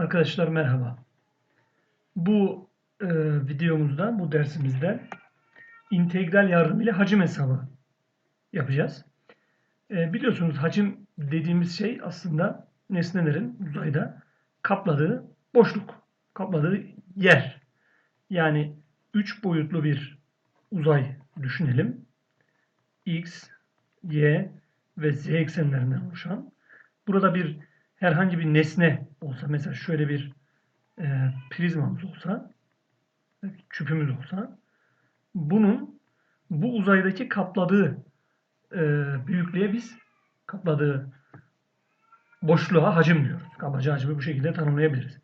Arkadaşlar merhaba. Bu e, videomuzda, bu dersimizde integral yardımıyla hacim hesabı yapacağız. E, biliyorsunuz hacim dediğimiz şey aslında nesnelerin uzayda kapladığı boşluk, kapladığı yer. Yani üç boyutlu bir uzay düşünelim. X, Y ve Z eksenlerinden oluşan. Burada bir herhangi bir nesne olsa mesela şöyle bir e, prizmamız olsa küpümüz olsa bunun bu uzaydaki kapladığı e, büyüklüğe biz kapladığı boşluğa hacim diyoruz. Kabaca hacmi bu şekilde tanımlayabiliriz.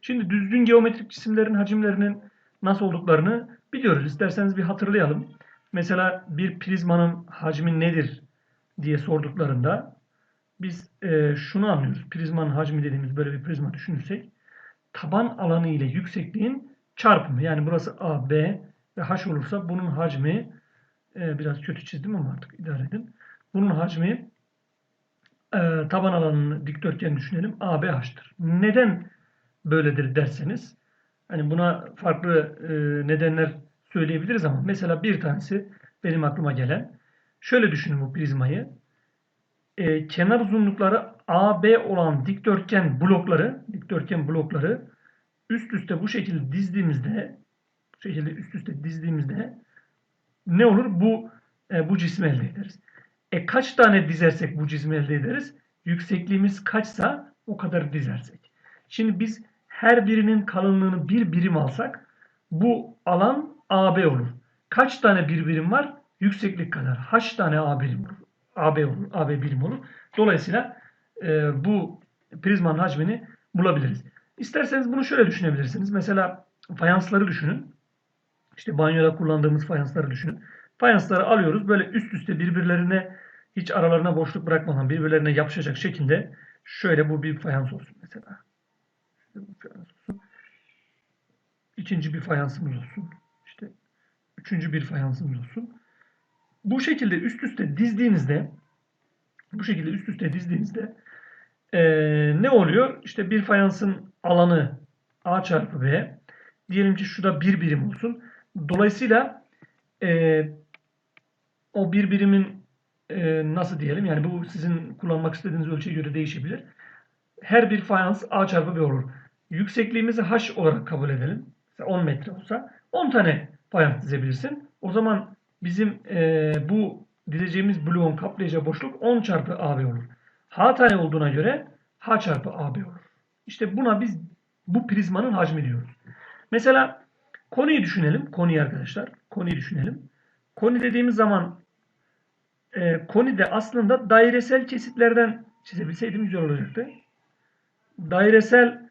Şimdi düzgün geometrik cisimlerin hacimlerinin nasıl olduklarını biliyoruz. İsterseniz bir hatırlayalım. Mesela bir prizmanın hacmi nedir diye sorduklarında biz e, şunu anlıyoruz. Prizmanın hacmi dediğimiz böyle bir prizma düşünürsek taban alanı ile yüksekliğin çarpımı. Yani burası A, B ve H olursa bunun hacmi e, biraz kötü çizdim ama artık idare edin. Bunun hacmi e, taban alanını dikdörtgen düşünelim. A, B, H'tır. Neden böyledir derseniz hani buna farklı e, nedenler söyleyebiliriz ama mesela bir tanesi benim aklıma gelen şöyle düşünün bu prizmayı e, kenar uzunlukları AB olan dikdörtgen blokları, dikdörtgen blokları üst üste bu şekilde dizdiğimizde, bu şekilde üst üste dizdiğimizde ne olur? Bu e, bu cismi elde ederiz. E kaç tane dizersek bu cismi elde ederiz? Yüksekliğimiz kaçsa o kadar dizersek. Şimdi biz her birinin kalınlığını bir birim alsak bu alan AB olur. Kaç tane bir birim var? Yükseklik kadar. H tane A birim olur. AB AB birim olur. Dolayısıyla e, bu prizmanın hacmini bulabiliriz. İsterseniz bunu şöyle düşünebilirsiniz. Mesela fayansları düşünün. İşte banyoda kullandığımız fayansları düşünün. Fayansları alıyoruz. Böyle üst üste birbirlerine hiç aralarına boşluk bırakmadan birbirlerine yapışacak şekilde şöyle bu bir fayans olsun mesela. İkinci bir fayansımız olsun. İşte üçüncü bir fayansımız olsun bu şekilde üst üste dizdiğinizde bu şekilde üst üste dizdiğinizde e, ne oluyor? İşte bir fayansın alanı A çarpı B. Diyelim ki şurada bir birim olsun. Dolayısıyla e, o bir birimin e, nasıl diyelim? Yani bu sizin kullanmak istediğiniz ölçüye göre değişebilir. Her bir fayans A çarpı B olur. Yüksekliğimizi H olarak kabul edelim. Mesela 10 metre olsa 10 tane fayans dizebilirsin. O zaman bizim e, bu dizeceğimiz bloğun kaplayacağı boşluk 10 çarpı AB olur. H tane olduğuna göre H çarpı AB olur. İşte buna biz bu prizmanın hacmi diyoruz. Mesela konuyu düşünelim. Konuyu arkadaşlar. Konuyu düşünelim. Koni dediğimiz zaman e, koni de aslında dairesel kesitlerden çizebilseydim güzel olacaktı. Dairesel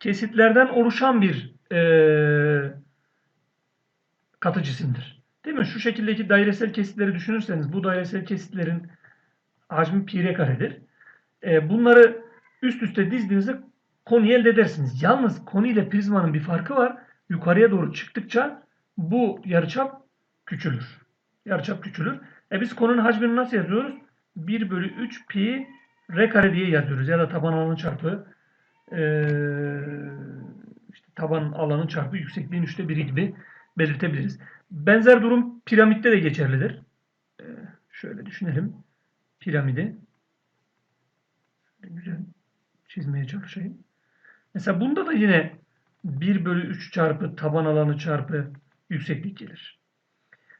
kesitlerden oluşan bir e, katı cisimdir. Değil mi? Şu şekildeki dairesel kesitleri düşünürseniz bu dairesel kesitlerin hacmi pi r karedir. E, bunları üst üste dizdiğinizde konuyu elde edersiniz. Yalnız konu ile prizmanın bir farkı var. Yukarıya doğru çıktıkça bu yarıçap küçülür. Yarıçap küçülür. E biz konunun hacmini nasıl yazıyoruz? 1 bölü 3 pi r kare diye yazıyoruz. Ya da taban alanı çarpı e, işte taban alanı çarpı yüksekliğin üçte biri gibi belirtebiliriz. Benzer durum piramitte de geçerlidir. Ee, şöyle düşünelim. Piramidi. Güzel çizmeye çalışayım. Mesela bunda da yine 1 bölü 3 çarpı taban alanı çarpı yükseklik gelir.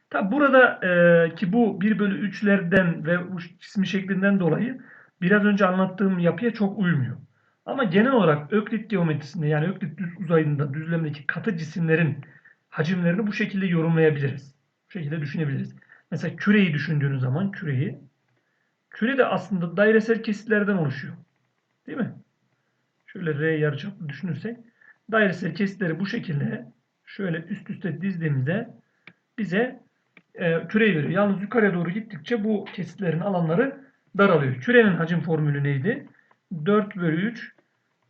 Tabi burada e, ki bu 1 bölü 3'lerden ve bu cismi şeklinden dolayı biraz önce anlattığım yapıya çok uymuyor. Ama genel olarak Öklit geometrisinde yani Öklit düz uzayında düzlemdeki katı cisimlerin hacimlerini bu şekilde yorumlayabiliriz. Bu şekilde düşünebiliriz. Mesela küreyi düşündüğünüz zaman küreyi küre de aslında dairesel kesitlerden oluşuyor. Değil mi? Şöyle R yarıçaplı düşünürsek dairesel kesitleri bu şekilde şöyle üst üste dizdiğimizde bize e, küreyi veriyor. Yalnız yukarıya doğru gittikçe bu kesitlerin alanları daralıyor. Kürenin hacim formülü neydi? 4 bölü 3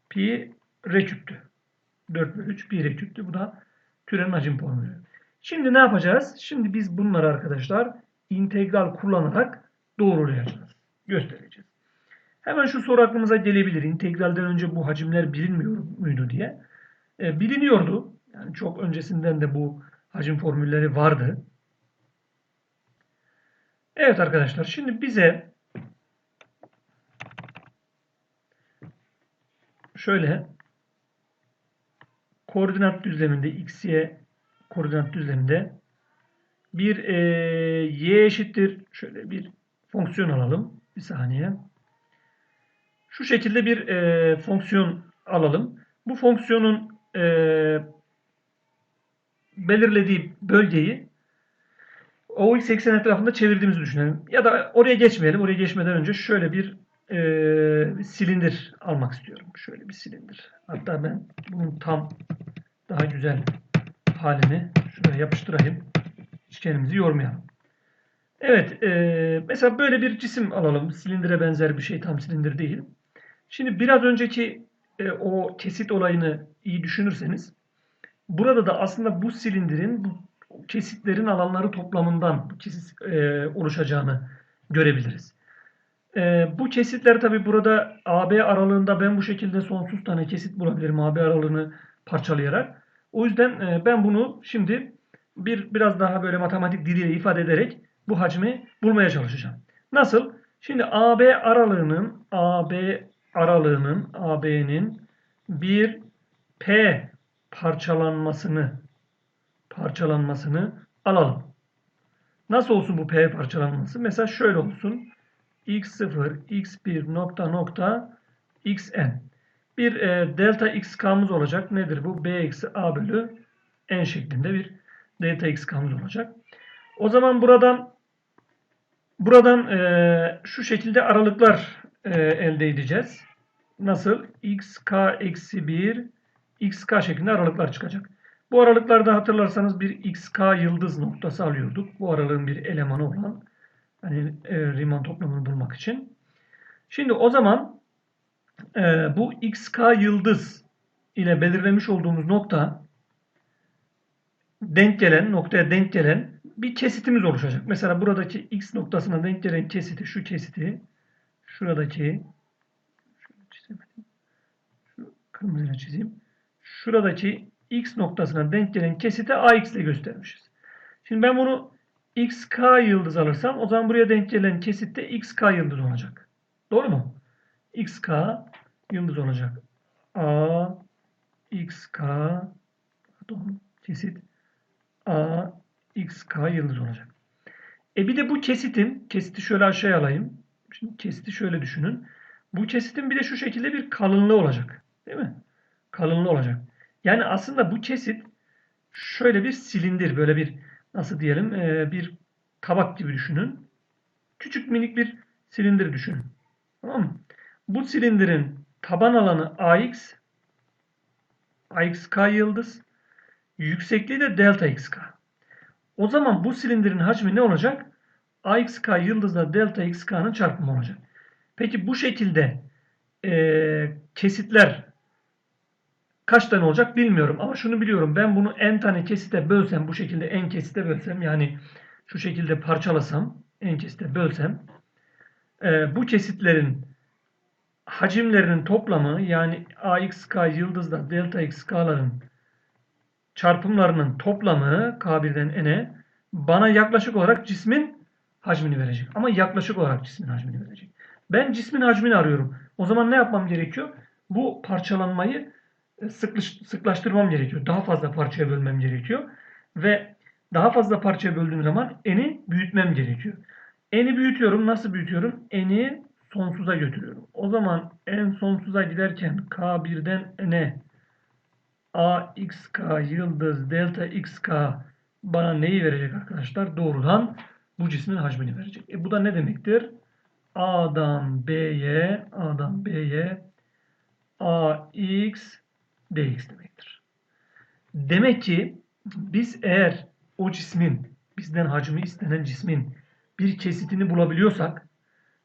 pi r küptü. 4 bölü 3 pi r küptü. Bu da Türenin hacim formülü. Şimdi ne yapacağız? Şimdi biz bunları arkadaşlar integral kullanarak doğrulayacağız. Göstereceğiz. Hemen şu soru aklımıza gelebilir. İntegralden önce bu hacimler bilinmiyor muydu diye. E, biliniyordu. Yani çok öncesinden de bu hacim formülleri vardı. Evet arkadaşlar şimdi bize şöyle koordinat düzleminde x, y koordinat düzleminde bir e, y eşittir. Şöyle bir fonksiyon alalım. Bir saniye. Şu şekilde bir e, fonksiyon alalım. Bu fonksiyonun e, belirlediği bölgeyi OX eksen etrafında çevirdiğimizi düşünelim. Ya da oraya geçmeyelim. Oraya geçmeden önce şöyle bir e, silindir almak istiyorum. Şöyle bir silindir. Hatta ben bunun tam daha güzel halini şuraya yapıştırayım. Hiç kendimizi yormayalım. Evet. E, mesela böyle bir cisim alalım. Silindire benzer bir şey. Tam silindir değil. Şimdi biraz önceki e, o kesit olayını iyi düşünürseniz burada da aslında bu silindirin bu kesitlerin alanları toplamından kesit e, oluşacağını görebiliriz. E, bu kesitler tabi burada AB aralığında ben bu şekilde sonsuz tane kesit bulabilirim AB aralığını parçalayarak. O yüzden e, ben bunu şimdi bir biraz daha böyle matematik diliyle ifade ederek bu hacmi bulmaya çalışacağım. Nasıl? Şimdi AB aralığının AB aralığının AB'nin bir P parçalanmasını parçalanmasını alalım. Nasıl olsun bu P parçalanması? Mesela şöyle olsun. X0, x1 nokta nokta xn. Bir e, delta x k'mız olacak. Nedir bu? b eksi a bölü n şeklinde bir delta x k'mız olacak. O zaman buradan buradan e, şu şekilde aralıklar e, elde edeceğiz. Nasıl? xk eksi 1 xk şeklinde aralıklar çıkacak. Bu aralıklarda hatırlarsanız bir xk yıldız noktası alıyorduk. Bu aralığın bir elemanı olan hani e, Riemann toplamını bulmak için. Şimdi o zaman e, bu xk yıldız ile belirlemiş olduğumuz nokta denk gelen, noktaya denk gelen bir kesitimiz oluşacak. Mesela buradaki x noktasına denk gelen kesiti, şu kesiti, şuradaki şu kırmızıyla çizeyim. Şuradaki x noktasına denk gelen kesiti ax ile göstermişiz. Şimdi ben bunu xk yıldız alırsam o zaman buraya denk gelen kesit de xk yıldız olacak. Doğru mu? xk yıldız olacak. a xk pardon, kesit a xk yıldız olacak. E bir de bu kesitin kesiti şöyle aşağıya alayım. Şimdi kesiti şöyle düşünün. Bu kesitin bir de şu şekilde bir kalınlığı olacak. Değil mi? Kalınlığı olacak. Yani aslında bu kesit şöyle bir silindir, böyle bir nasıl diyelim e, bir tabak gibi düşünün. Küçük minik bir silindir düşünün. Tamam mı? Bu silindirin taban alanı AX, AXK yıldız, yüksekliği de delta XK. O zaman bu silindirin hacmi ne olacak? AXK yıldızla delta XK'nın çarpımı olacak. Peki bu şekilde e, kesitler kaç tane olacak bilmiyorum. Ama şunu biliyorum. Ben bunu n tane kesite bölsem bu şekilde n kesite bölsem yani şu şekilde parçalasam n kesite bölsem e, bu kesitlerin hacimlerinin toplamı yani AXK yıldızla delta XK'ların çarpımlarının toplamı K1'den N'e bana yaklaşık olarak cismin hacmini verecek. Ama yaklaşık olarak cismin hacmini verecek. Ben cismin hacmini arıyorum. O zaman ne yapmam gerekiyor? Bu parçalanmayı e, sıklaştırmam gerekiyor. Daha fazla parçaya bölmem gerekiyor. Ve daha fazla parçaya böldüğüm zaman n'i büyütmem gerekiyor. N'i büyütüyorum. Nasıl büyütüyorum? N'i sonsuza götürüyorum. O zaman n sonsuza giderken k1'den n'e axk yıldız delta xk bana neyi verecek arkadaşlar? Doğrudan bu cismin hacmini verecek. E bu da ne demektir? A'dan B'ye, A'dan B'ye AX dx demektir. Demek ki biz eğer o cismin, bizden hacmi istenen cismin bir kesitini bulabiliyorsak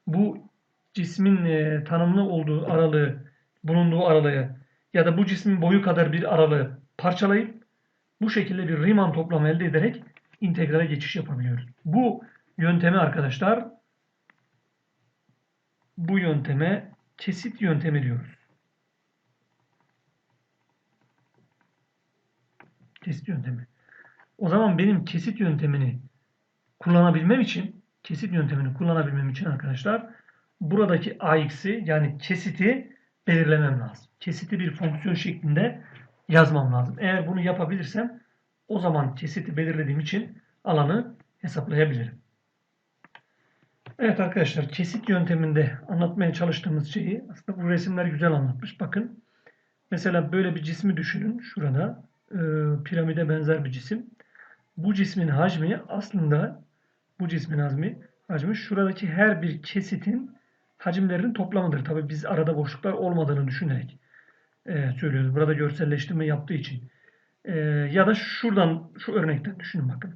bu cismin e, tanımlı olduğu aralığı, bulunduğu aralığı ya da bu cismin boyu kadar bir aralığı parçalayıp bu şekilde bir Riemann toplamı elde ederek integrale geçiş yapabiliyoruz. Bu yöntemi arkadaşlar bu yönteme kesit yöntemi diyoruz. Kesit yöntemi. O zaman benim kesit yöntemini kullanabilmem için kesit yöntemini kullanabilmem için arkadaşlar buradaki AX'i yani kesiti belirlemem lazım. Kesiti bir fonksiyon şeklinde yazmam lazım. Eğer bunu yapabilirsem o zaman kesiti belirlediğim için alanı hesaplayabilirim. Evet arkadaşlar kesit yönteminde anlatmaya çalıştığımız şeyi aslında bu resimler güzel anlatmış. Bakın mesela böyle bir cismi düşünün şurada e, piramide benzer bir cisim. Bu cismin hacmi aslında bu cismin hacmi, hacmi şuradaki her bir kesitin hacimlerinin toplamıdır. Tabi biz arada boşluklar olmadığını düşünerek e, söylüyoruz. Burada görselleştirme yaptığı için. E, ya da şuradan şu örnekten düşünün bakın.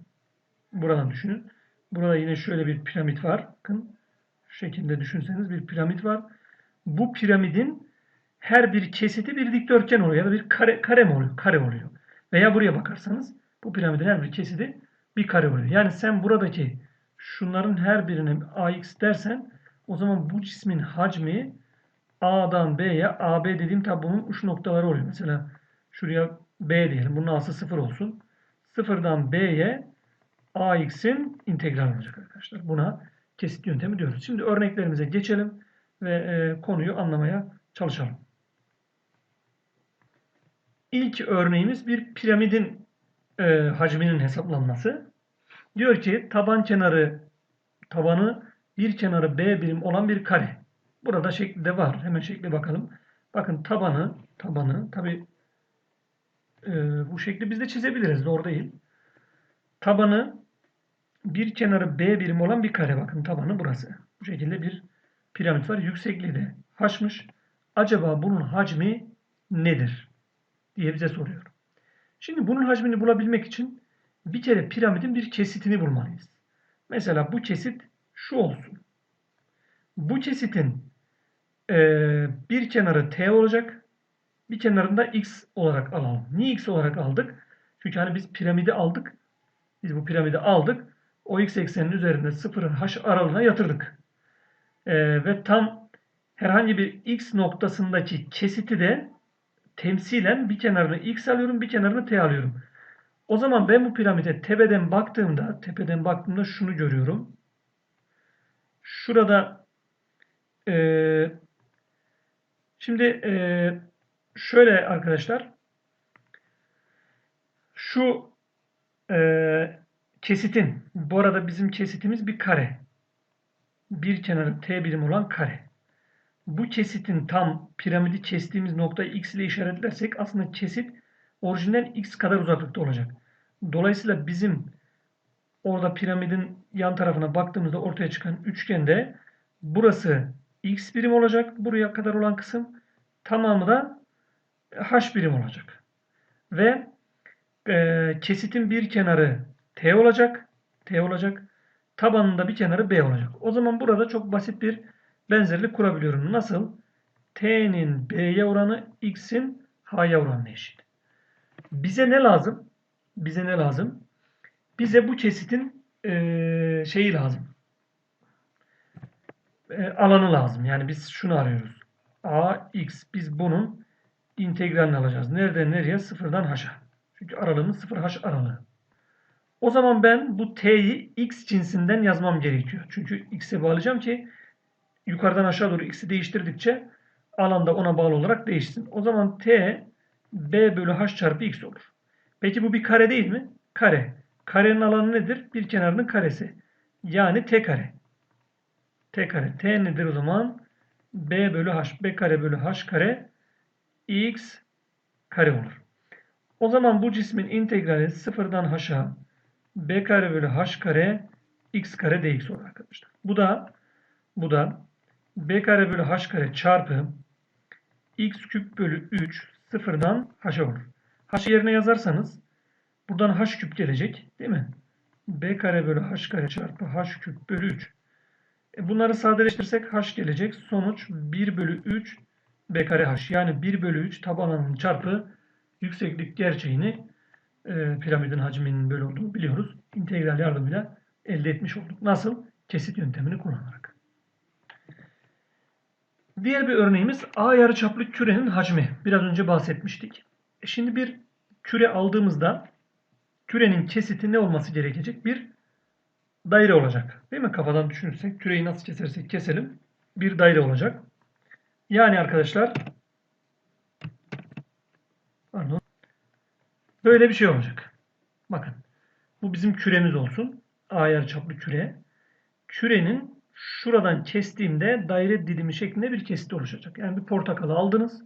Buradan düşünün. Burada yine şöyle bir piramit var. Bakın şu şekilde düşünseniz bir piramit var. Bu piramidin her bir kesiti bir dikdörtgen oluyor ya da bir kare, kare mi oluyor? Kare oluyor. Veya buraya bakarsanız bu piramidin her bir kesiti bir kare oluyor. Yani sen buradaki şunların her birine AX dersen o zaman bu cismin hacmi A'dan B'ye AB dediğim tabi bunun uç noktaları oluyor. Mesela şuraya B diyelim. Bunun A'sı 0 olsun. Sıfırdan B'ye AX'in integral olacak arkadaşlar. Buna kesit yöntemi diyoruz. Şimdi örneklerimize geçelim ve e, konuyu anlamaya çalışalım. İlk örneğimiz bir piramidin e, hacminin hesaplanması. Diyor ki taban kenarı tabanı bir kenarı B birim olan bir kare. Burada şekli de var. Hemen şekle bakalım. Bakın tabanı tabanı tabi e, bu şekli biz de çizebiliriz. Doğru değil. Tabanı bir kenarı B birim olan bir kare. Bakın tabanı burası. Bu şekilde bir piramit var. Yüksekliği de h'mış. Acaba bunun hacmi nedir? Diye bize soruyor. Şimdi bunun hacmini bulabilmek için bir kere piramidin bir kesitini bulmalıyız. Mesela bu kesit şu olsun. Bu kesitin e, bir kenarı t olacak. Bir kenarında x olarak alalım. Niye x olarak aldık? Çünkü hani biz piramidi aldık. Biz bu piramidi aldık. O x eksenin üzerinde sıfırın h aralığına yatırdık. E, ve tam herhangi bir x noktasındaki kesiti de temsilen bir kenarını x alıyorum, bir kenarını t alıyorum. O zaman ben bu piramide tepeden baktığımda, tepeden baktığımda şunu görüyorum. Şurada e, şimdi e, şöyle arkadaşlar şu e, kesitin bu arada bizim kesitimiz bir kare. Bir kenarı t birim olan kare. Bu kesitin tam piramidi kestiğimiz noktayı x ile işaretlersek aslında kesit orijinal x kadar uzaklıkta olacak. Dolayısıyla bizim orada piramidin yan tarafına baktığımızda ortaya çıkan üçgende burası x birim olacak. Buraya kadar olan kısım tamamı da h birim olacak. Ve e, kesitin bir kenarı t olacak. T olacak. Tabanında bir kenarı b olacak. O zaman burada çok basit bir benzerlik kurabiliyorum. Nasıl? T'nin B'ye oranı X'in H'ya oranına eşit. Bize ne lazım? Bize ne lazım? Bize bu kesitin e, şeyi lazım. E, alanı lazım. Yani biz şunu arıyoruz. A, X. Biz bunun integralini alacağız. Nereden nereye? Sıfırdan H'a. Çünkü aralığımız 0H aralığı. O zaman ben bu T'yi X cinsinden yazmam gerekiyor. Çünkü X'e bağlayacağım ki yukarıdan aşağı doğru x'i değiştirdikçe alanda ona bağlı olarak değişsin. O zaman t b bölü h çarpı x olur. Peki bu bir kare değil mi? Kare. Karenin alanı nedir? Bir kenarının karesi. Yani t kare. t kare. t nedir o zaman? b bölü h. b kare bölü h kare x kare olur. O zaman bu cismin integrali sıfırdan h'a b kare bölü h kare x kare dx olur arkadaşlar. Bu da bu da b kare bölü h kare çarpı x küp bölü 3 sıfırdan h'a olur. h yerine yazarsanız buradan h küp gelecek değil mi? b kare bölü h kare çarpı h küp bölü 3. E bunları sadeleştirirsek h gelecek. Sonuç 1 bölü 3 b kare h. Yani 1 bölü 3 tabanının çarpı yükseklik gerçeğini e, piramidin hacminin böyle olduğunu biliyoruz. İntegral yardımıyla elde etmiş olduk. Nasıl? Kesit yöntemini kullanarak. Diğer bir örneğimiz A yarıçaplı kürenin hacmi. Biraz önce bahsetmiştik. E Şimdi bir küre aldığımızda kürenin kesiti ne olması gerekecek? Bir daire olacak. Değil mi? Kafadan düşünürsek küreyi nasıl kesersek keselim bir daire olacak. Yani arkadaşlar pardon, böyle bir şey olacak. Bakın. Bu bizim küremiz olsun. A yarıçaplı küre. Kürenin şuradan kestiğimde daire dilimi şeklinde bir kesit oluşacak. Yani bir portakalı aldınız.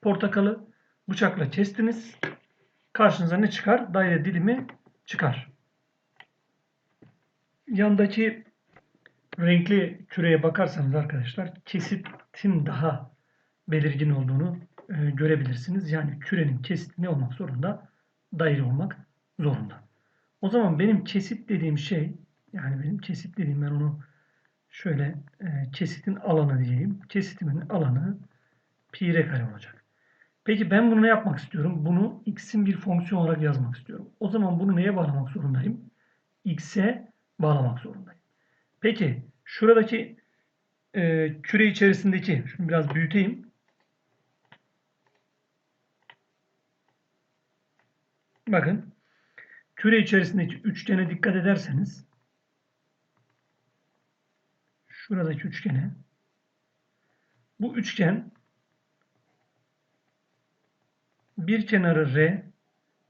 Portakalı bıçakla kestiniz. Karşınıza ne çıkar? Daire dilimi çıkar. Yandaki renkli küreye bakarsanız arkadaşlar kesitin daha belirgin olduğunu e, görebilirsiniz. Yani kürenin kesiti ne olmak zorunda? Daire olmak zorunda. O zaman benim kesit dediğim şey yani benim kesit dediğim ben onu şöyle e, kesitin alanı diyeyim. Kesitimin alanı pi r kare olacak. Peki ben bunu ne yapmak istiyorum? Bunu x'in bir fonksiyon olarak yazmak istiyorum. O zaman bunu neye bağlamak zorundayım? x'e bağlamak zorundayım. Peki şuradaki e, küre içerisindeki şunu biraz büyüteyim. Bakın küre içerisindeki üçgene dikkat ederseniz şuradaki üçgene bu üçgen bir kenarı R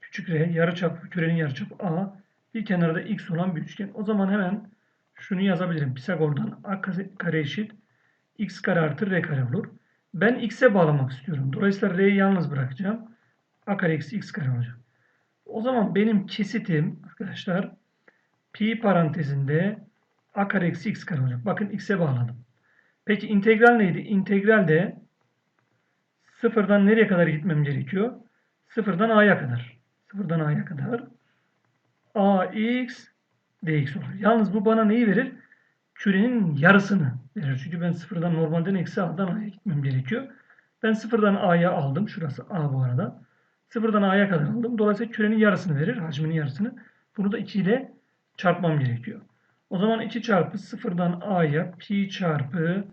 küçük R yarıçap kürenin yarıçapı A bir kenarı da X olan bir üçgen. O zaman hemen şunu yazabilirim. Pisagor'dan A kare eşit X kare artı R kare olur. Ben X'e bağlamak istiyorum. Dolayısıyla R'yi yalnız bırakacağım. A kare eksi X kare olacak. O zaman benim kesitim arkadaşlar pi parantezinde a kare eksi x kare olacak. Bakın x'e bağladım. Peki integral neydi? İntegral de sıfırdan nereye kadar gitmem gerekiyor? Sıfırdan a'ya kadar. Sıfırdan a'ya kadar ax dx olur. Yalnız bu bana neyi verir? Kürenin yarısını verir. Çünkü ben sıfırdan normalden eksi a'dan a'ya gitmem gerekiyor. Ben sıfırdan a'ya aldım. Şurası a bu arada. Sıfırdan a'ya kadar aldım. Dolayısıyla kürenin yarısını verir. Hacminin yarısını. Bunu da 2 ile çarpmam gerekiyor. O zaman 2 çarpı sıfırdan a'ya pi çarpı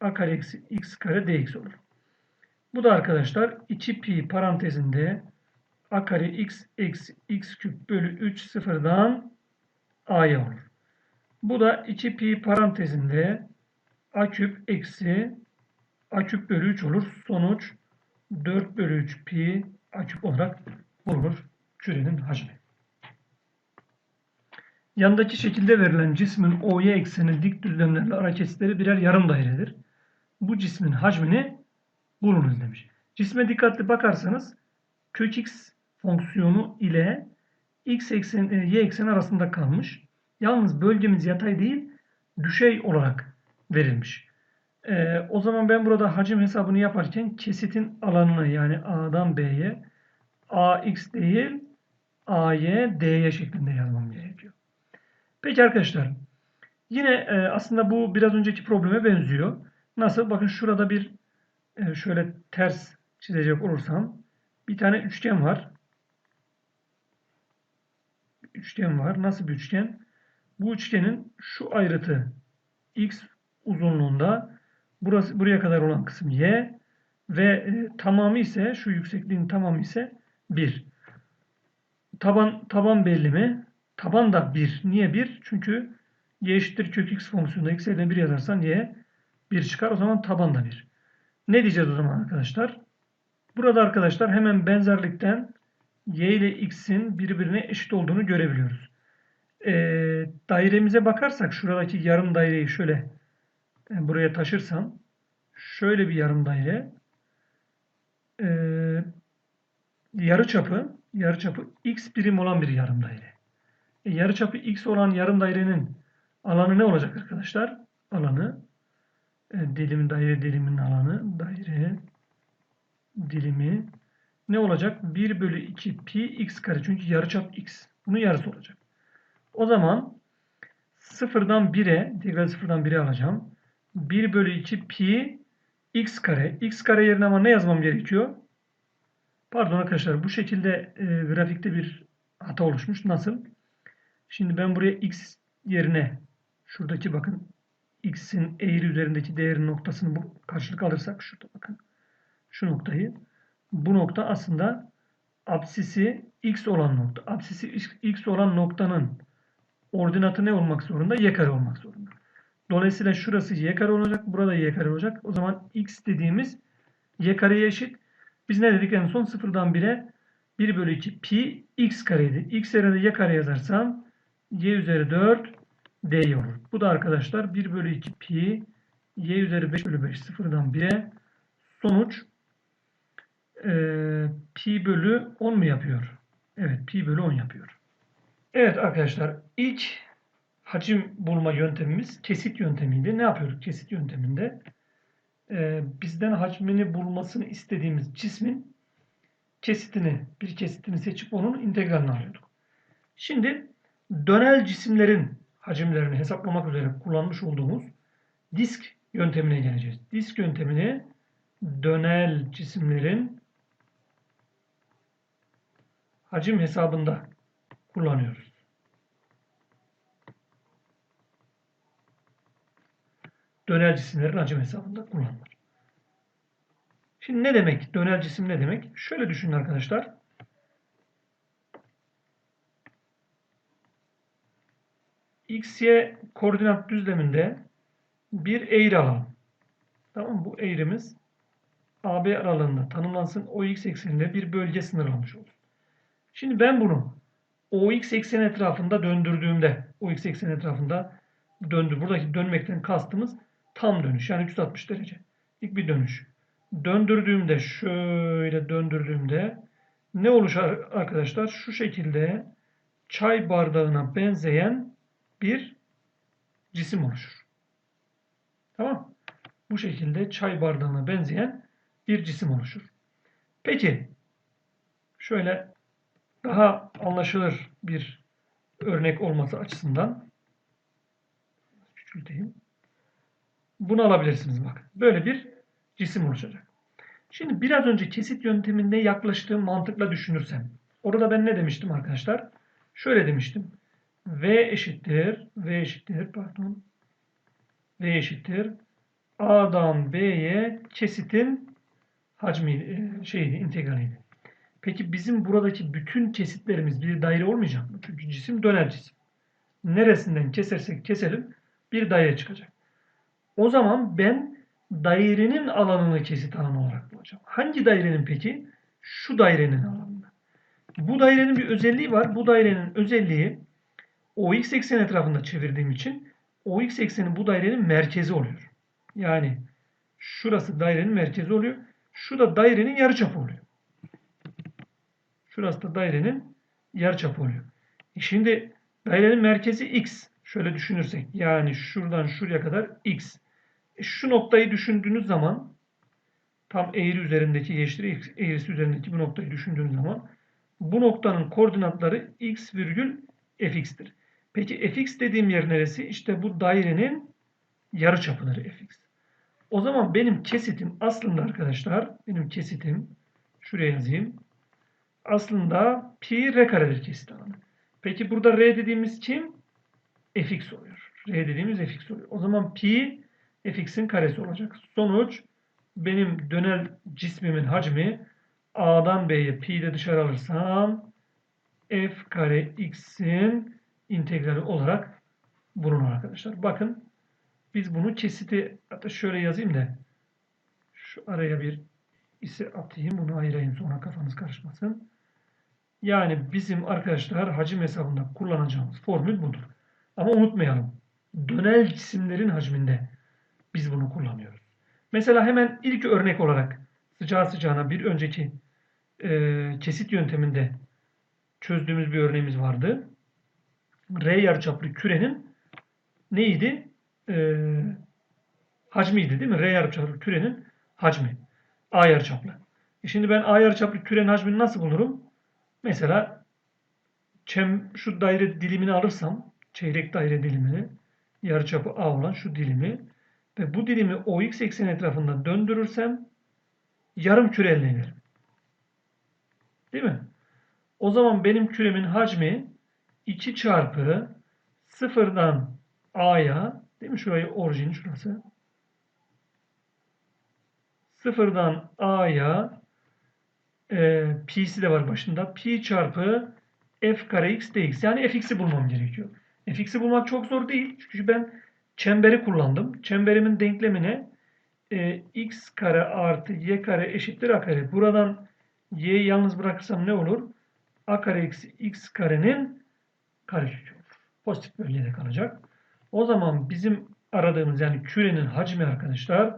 a kare eksi x kare dx olur. Bu da arkadaşlar 2 pi parantezinde a kare x eksi x küp bölü 3 sıfırdan a'ya olur. Bu da 2 pi parantezinde a küp eksi a küp bölü 3 olur. Sonuç 4 bölü 3 pi a küp olarak bulunur kürenin hacmi. Yandaki şekilde verilen cismin OY ekseni dik düzlemlerle ara kesitleri birer yarım dairedir. Bu cismin hacmini bulunuz demiş. Cisme dikkatli bakarsanız kök x fonksiyonu ile x eksen, y ekseni arasında kalmış. Yalnız bölgemiz yatay değil, düşey olarak verilmiş. Ee, o zaman ben burada hacim hesabını yaparken kesitin alanını yani A'dan B'ye AX değil AY DY şeklinde yazmam gerekiyor. Peki arkadaşlar. Yine e, aslında bu biraz önceki probleme benziyor. Nasıl? Bakın şurada bir e, şöyle ters çizecek olursam bir tane üçgen var. Üçgen var. Nasıl bir üçgen? Bu üçgenin şu ayrıtı x uzunluğunda burası buraya kadar olan kısım y ve e, tamamı ise şu yüksekliğin tamamı ise 1. Taban taban belli mi? Taban da 1. Niye 1? Çünkü y eşittir kök x fonksiyonunda x yerine 1 yazarsan y 1 çıkar. O zaman taban da 1. Ne diyeceğiz o zaman arkadaşlar? Burada arkadaşlar hemen benzerlikten y ile x'in birbirine eşit olduğunu görebiliyoruz. E, dairemize bakarsak şuradaki yarım daireyi şöyle e, buraya taşırsam şöyle bir yarım daire e, yarı çapı yarı çapı x birim olan bir yarım daire. E, yarıçapı x olan yarım dairenin alanı ne olacak arkadaşlar? Alanı e, dilim daire dilimin alanı daire dilimi ne olacak? 1 bölü 2 pi x kare. Çünkü yarıçap x. Bunun yarısı olacak. O zaman sıfırdan 1'e integral sıfırdan 1'e alacağım. 1 bölü 2 pi x kare. x kare yerine ama ne yazmam gerekiyor? Pardon arkadaşlar bu şekilde e, grafikte bir hata oluşmuş. Nasıl? Şimdi ben buraya x yerine şuradaki bakın x'in eğri üzerindeki değerin noktasını bu karşılık alırsak şurada bakın. Şu noktayı. Bu nokta aslında apsisi x olan nokta. Apsisi x- x olan noktanın ordinatı ne olmak zorunda? Y kare olmak zorunda. Dolayısıyla şurası y kare olacak. Burada y kare olacak. O zaman x dediğimiz y kareye eşit. Biz ne dedik en son? Sıfırdan 1'e 1 bölü 2 pi x kareydi. x yerine y kare yazarsam y üzeri 4 dy olur. Bu da arkadaşlar 1 bölü 2 pi y üzeri 5 bölü 5 sıfırdan 1'e sonuç eee, pi bölü 10 mu yapıyor? Evet pi bölü 10 yapıyor. Evet arkadaşlar ilk hacim bulma yöntemimiz kesit yöntemiydi. Ne yapıyorduk kesit yönteminde? Eee, bizden hacmini bulmasını istediğimiz cismin kesitini, bir kesitini seçip onun integralini alıyorduk. Şimdi dönel cisimlerin hacimlerini hesaplamak üzere kullanmış olduğumuz disk yöntemine geleceğiz. Disk yöntemini dönel cisimlerin hacim hesabında kullanıyoruz. Dönel cisimlerin hacim hesabında kullanılır. Şimdi ne demek? Dönel cisim ne demek? Şöyle düşünün arkadaşlar. X, Y koordinat düzleminde bir eğri alalım. Tamam mı? Bu eğrimiz AB aralığında tanımlansın. OX ekseninde bir bölge sınırlamış olur. Şimdi ben bunu OX ekseni etrafında döndürdüğümde OX ekseni etrafında döndü. Buradaki dönmekten kastımız tam dönüş. Yani 360 derece. İlk bir dönüş. Döndürdüğümde şöyle döndürdüğümde ne oluşur arkadaşlar? Şu şekilde çay bardağına benzeyen bir cisim oluşur. Tamam. Bu şekilde çay bardağına benzeyen bir cisim oluşur. Peki şöyle daha anlaşılır bir örnek olması açısından küçülteyim. Bunu alabilirsiniz bak. Böyle bir cisim oluşacak. Şimdi biraz önce kesit yönteminde yaklaştığım mantıkla düşünürsem. Orada ben ne demiştim arkadaşlar? Şöyle demiştim. V eşittir, V eşittir, pardon. V eşittir. A'dan B'ye kesitin hacmi e, şeydi, integraliydi. Peki bizim buradaki bütün kesitlerimiz bir daire olmayacak mı? Çünkü cisim döner cisim. Neresinden kesersek keselim bir daire çıkacak. O zaman ben dairenin alanını kesit alanı olarak bulacağım. Hangi dairenin peki? Şu dairenin alanını. Bu dairenin bir özelliği var. Bu dairenin özelliği OX ekseni etrafında çevirdiğim için OX ekseni bu dairenin merkezi oluyor. Yani şurası dairenin merkezi oluyor. Şu da dairenin yarıçapı oluyor. Şurası da dairenin yarıçapı oluyor. E şimdi dairenin merkezi x. Şöyle düşünürsek yani şuradan şuraya kadar x. E şu noktayı düşündüğünüz zaman tam eğri üzerindeki geçtir eğrisi üzerindeki bu noktayı düşündüğünüz zaman bu noktanın koordinatları x virgül fx'tir. Peki fx dediğim yer neresi? İşte bu dairenin yarıçapıdır fx. O zaman benim kesitim aslında arkadaşlar benim kesitim şuraya yazayım. Aslında pi r karedir kesit alanı. Peki burada r dediğimiz kim? fx oluyor. r dediğimiz fx oluyor. O zaman pi fx'in karesi olacak. Sonuç benim dönel cismimin hacmi a'dan b'ye pi de dışarı alırsam f kare x'in integrali olarak bulunur arkadaşlar. Bakın biz bunu kesiti hatta şöyle yazayım da şu araya bir ise atayım. Bunu ayırayım sonra kafanız karışmasın. Yani bizim arkadaşlar hacim hesabında kullanacağımız formül budur. Ama unutmayalım. Dönel cisimlerin hacminde biz bunu kullanıyoruz. Mesela hemen ilk örnek olarak sıcağı sıcağına bir önceki e, kesit yönteminde çözdüğümüz bir örneğimiz vardı. R yarıçaplı kürenin neydi? E, hacmiydi değil mi? R yarıçaplı kürenin hacmi. A yarıçaplı. E şimdi ben A yarıçaplı kürenin hacmini nasıl bulurum? Mesela çem, şu daire dilimini alırsam çeyrek daire dilimini yarıçapı A olan şu dilimi ve bu dilimi OX ekseni etrafında döndürürsem yarım küre elde ederim. Değil mi? O zaman benim küremin hacmi 2 çarpı sıfırdan A'ya Değil mi? Şurayı orijin şurası. Sıfırdan A'ya e, pi'si de var başında. Pi çarpı f kare x dx. Yani fx'i bulmam gerekiyor. fx'i bulmak çok zor değil. Çünkü ben çemberi kullandım. Çemberimin denklemine e, x kare artı y kare eşittir a kare. Buradan y'yi yalnız bırakırsam ne olur? a kare eksi x karenin karekökü olur. Pozitif bölgede kalacak. O zaman bizim aradığımız yani kürenin hacmi arkadaşlar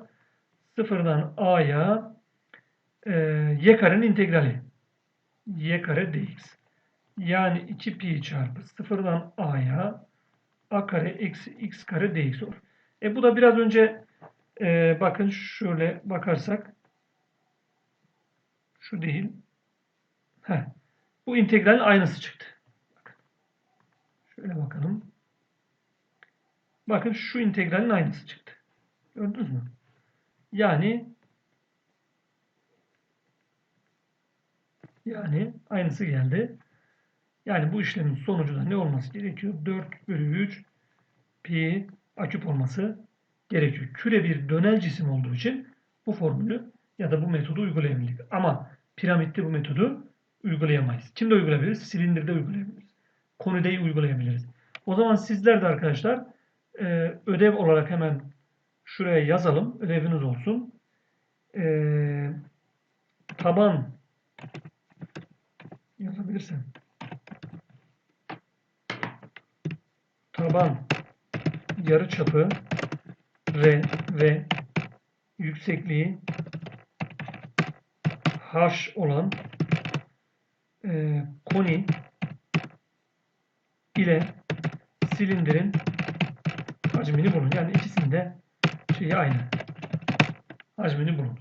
sıfırdan a'ya e, y karenin integrali. y kare dx. Yani 2 pi çarpı sıfırdan a'ya a kare eksi x kare dx olur. E bu da biraz önce e, bakın şöyle bakarsak şu değil. Heh, bu integralin aynısı çıktı. Şöyle bakalım. Bakın şu integralin aynısı çıktı. Gördünüz mü? Yani yani aynısı geldi. Yani bu işlemin sonucu da ne olması gerekiyor? 4 bölü 3 pi a küp olması gerekiyor. Küre bir dönel cisim olduğu için bu formülü ya da bu metodu uygulayabildik. Ama piramitte bu metodu uygulayamayız. Kimde uygulayabiliriz? Silindirde uygulayabiliriz. Konideyi uygulayabiliriz. O zaman sizler de arkadaşlar e, ödev olarak hemen şuraya yazalım. Ödeviniz olsun. E, taban yazabilirsem taban yarıçapı R ve yüksekliği H olan e, koni ile silindirin hacmini bulun. Yani ikisinde şeyi aynı. Hacmini bulun.